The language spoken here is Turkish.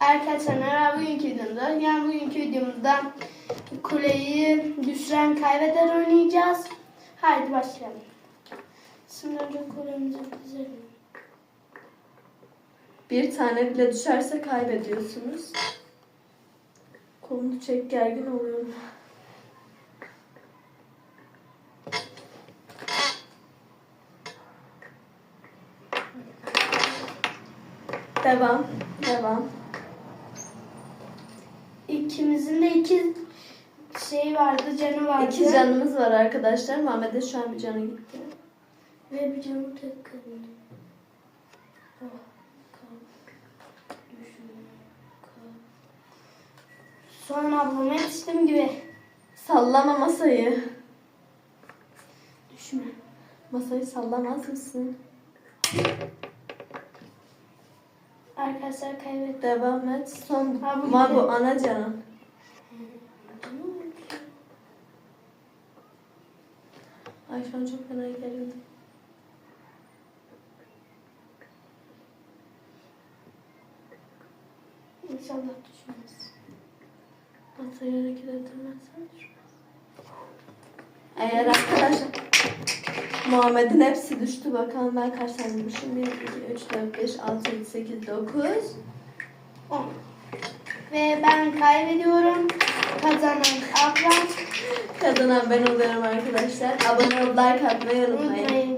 Arkadaşlar merhaba bugünkü videomda. Yani bugünkü videomuzda kuleyi düşüren kaybeder oynayacağız. Haydi başlayalım. Şimdi önce kulemizi dizelim. Bir tane bile düşerse kaybediyorsunuz. Kolunu çek gergin oluyorum. Devam. Devam. Vardı, canı vardı. İki canımız var arkadaşlar. Muhammed'e şu an bir canı gitti. Ve bir canı tek kaldı. Oh. Sonra ablama yetiştim gibi. Sallama masayı. Düşme. Masayı sallamaz mısın? Arkadaşlar kaybettim. Devam et. Son. Ha, bu bu ana canın. Ay şu an çok fena gerildim. İnşallah düşmez. Masayı hareket ettirmezsen düşmez. Eğer arkadaşlar Muhammed'in hepsi düştü. Bakalım ben kaç tane düşmüşüm? 1, 2, 3, 4, 5, 6, 7, 8, 9. 10. Ve ben kaybediyorum. Kazanan ablam. Kazanan ben oluyorum arkadaşlar. Abone olup like atmayı unutmayın. Unutmayın.